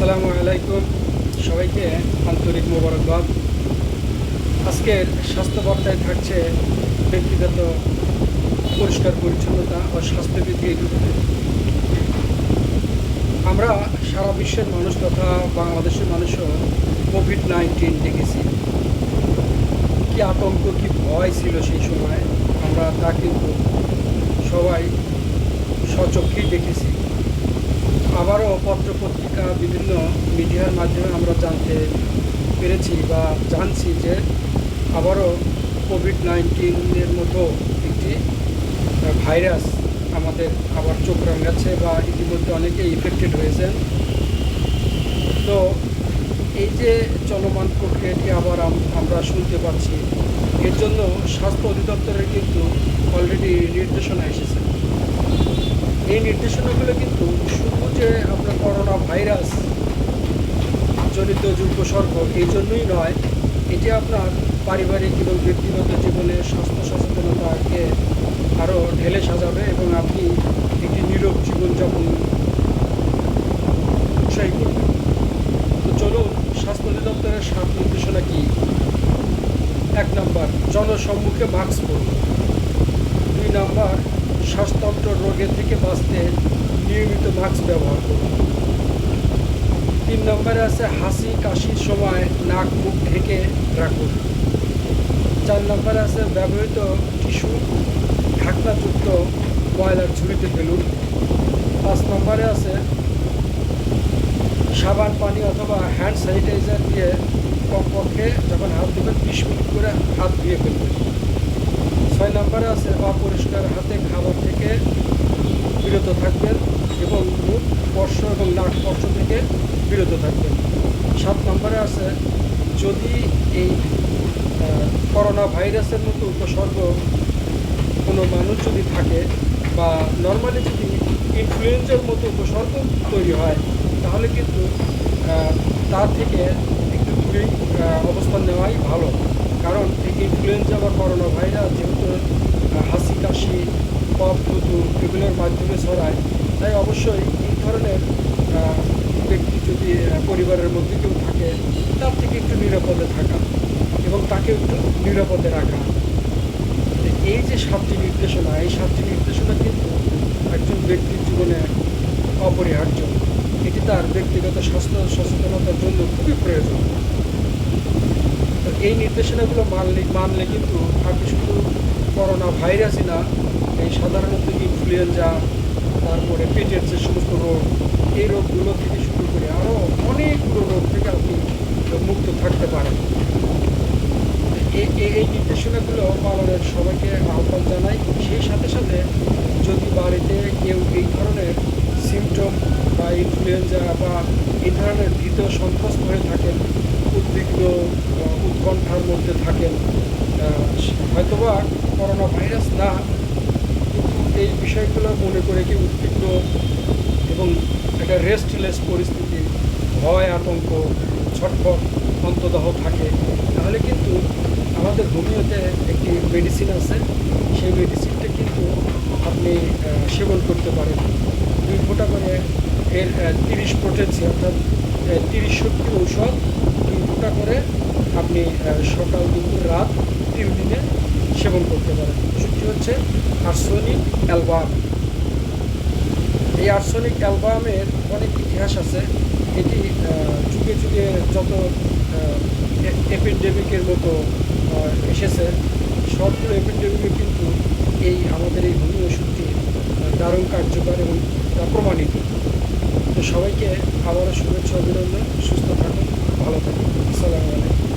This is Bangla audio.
আসসালামু আলাইকুম সবাইকে আন্তরিক মোবারকবাদ। আজকের স্বাস্থ্য বার্তায় থাকছে ব্যক্তিগত পরিষ্কার পরিচ্ছন্নতা ও স্বাস্থ্যবিধি আমরা সারা বিশ্বের মানুষ তথা বাংলাদেশের মানুষও কোভিড নাইন্টিন দেখেছি। কি আতঙ্ক, কি ভয় ছিল সেই সময়, আমরা তা কিন্তু সবাই সচক্ষেই দেখেছি। আবারও পত্রপত্রিকা বিভিন্ন মিডিয়ার মাধ্যমে আমরা জানতে পেরেছি বা জানছি যে আবারও কোভিড নাইন্টিনের মতো একটি ভাইরাস আমাদের আবার চোখ রাঙাচ্ছে বা ইতিমধ্যে অনেকে ইফেক্টেড হয়েছেন। তো এই যে চলমান প্রক্রিয়াটি আবার আমরা শুনতে পাচ্ছি, এর জন্য স্বাস্থ্য অধিদপ্তরের কিন্তু অলরেডি নির্দেশনা এসেছে। এই নির্দেশনাগুলো কিন্তু শুধু যে আপনার করোনা ভাইরাস জনিত যে উপসর্গ এই জন্যই নয়, এটি আপনার পারিবারিক এবং ব্যক্তিগত জীবনে স্বাস্থ্য সচেতনতাকে আরও ঢেলে সাজাবে এবং আপনি একটি নীরব জীবনযাপন উৎসাহী করবেন। তো চলুন, স্বাস্থ্য অধিদপ্তরের সাত নির্দেশনা কি? এক নম্বর, জনসম্মুখে মাস্ক পরুন। দুই নম্বর শ্বাসতন্ত্র রোগের থেকে বাঁচতে নিয়মিত মাস্ক ব্যবহার করুন। তিন নম্বরে আছে হাসি, কাশির সময় নাক, মুখ ঢেকে রাখুন। চার নম্বরে আছে ব্যবহৃত টিস্যু, ঢাকনাযুক্ত ময়লার ঝুড়িতে ফেলুন। পাঁচ নম্বরে আছে সাবান, পানি অথবা হ্যান্ড স্যানিটাইজার দিয়ে কমপক্ষে যখন হাত ধুবেন, বিশ মিনিট করে হাত ধুয়ে ফেলবেন ছয় নম্বরে আছে অপরিষ্কার হাতে খাবার থেকে বিরত থাকবেন এবং মুখ, স্পর্শ এবং নাক স্পর্শ থেকে বিরত থাকবেন। সাত নম্বরে আছে, যদি এই করোনা ভাইরাসের মতো উপসর্গ কোনো মানুষ যদি থাকে বা নর্মালি যদি ইনফ্লুয়েঞ্জার মতো উপসর্গ তৈরি হয়, তাহলে কিন্তু তার থেকে একটু দূরেই অবস্থান নেওয়াই ভালো। কারণ এই ইনফ্লুয়েঞ্জা বা করোনা ভাইরাস যেহেতু হাসি, কাশি কফ থুতু এগুলোর মাধ্যমে ছড়ায়, তাই অবশ্যই এই ধরনের ব্যক্তি যদি পরিবারের মধ্যে কেউ থাকে, তার থেকে একটু নিরাপদে থাকা এবং তাকে একটু নিরাপদে রাখা। এই যে সাতটি নির্দেশনা, এই সাতটি নির্দেশনা কিন্তু একজন ব্যক্তির জীবনে অপরিহার্য। এটি তার ব্যক্তিগত স্বাস্থ্য, সচেতনতার জন্য খুবই প্রয়োজন। তো এই নির্দেশনাগুলো মানলে মানলে কিন্তু আপনি শুধু করোনা ভাইরাসই না, এই সাধারণত ইনফ্লুয়েঞ্জা, তারপরে পেটের যে সমস্ত রোগ, এই রোগগুলো থেকে শুরু করে আরও অনেকগুলো রোগ থেকে আপনি মুক্ত থাকতে পারেন এই- নির্দেশনাগুলো পালনের সবাইকে আহ্বান জানাই। সেই সাথে সাথে যদি বাড়িতে কেউ এই ধরনের সিমটম বা ইনফ্লুয়েঞ্জা বা এই ধরনের ভীত সন্ত্রস্ত হয়ে থাকেন, উদ্বিগ্ন উৎকণ্ঠার মধ্যে থাকেন হয়তোবা করোনা ভাইরাস না, কিন্তু এই বিষয়গুলো মনে করে কি উদ্বিগ্ন এবং একটা রেস্টলেস পরিস্থিতি, ভয়, আতঙ্ক, ছটফট, অন্তদাহ থাকে। তাহলে কিন্তু আমাদের হোমিওতে একটি মেডিসিন আছে। সেই মেডিসিনটা কিন্তু আপনি সেবন করতে পারেন। ফোঁটা করে এর তিরিশ পোটেন্সি অর্থাৎ তিরিশ শক্তি ঔষধ ফোঁটা করে আপনি সকাল, দুপুর, রাত তিন দিনে সেবন করতে পারেন। ওষুধটি হচ্ছে আর্সোনিক অ্যালবাম। এই আর্সনিক অ্যালবামের অনেক ইতিহাস আছে। এটি যুগে যুগে যত এপিডেমিকের মতো এসেছে, সবগুলো এপিডেমিকে কিন্তু এই আমাদের এই দারুণ কার্যকর এবং প্রমাণিত। তো সবাইকে আবারও শুভেচ্ছা অভিনন্দন। সুস্থ থাকুন, ভালো থাকুন। আসসালামু আলাইকুম।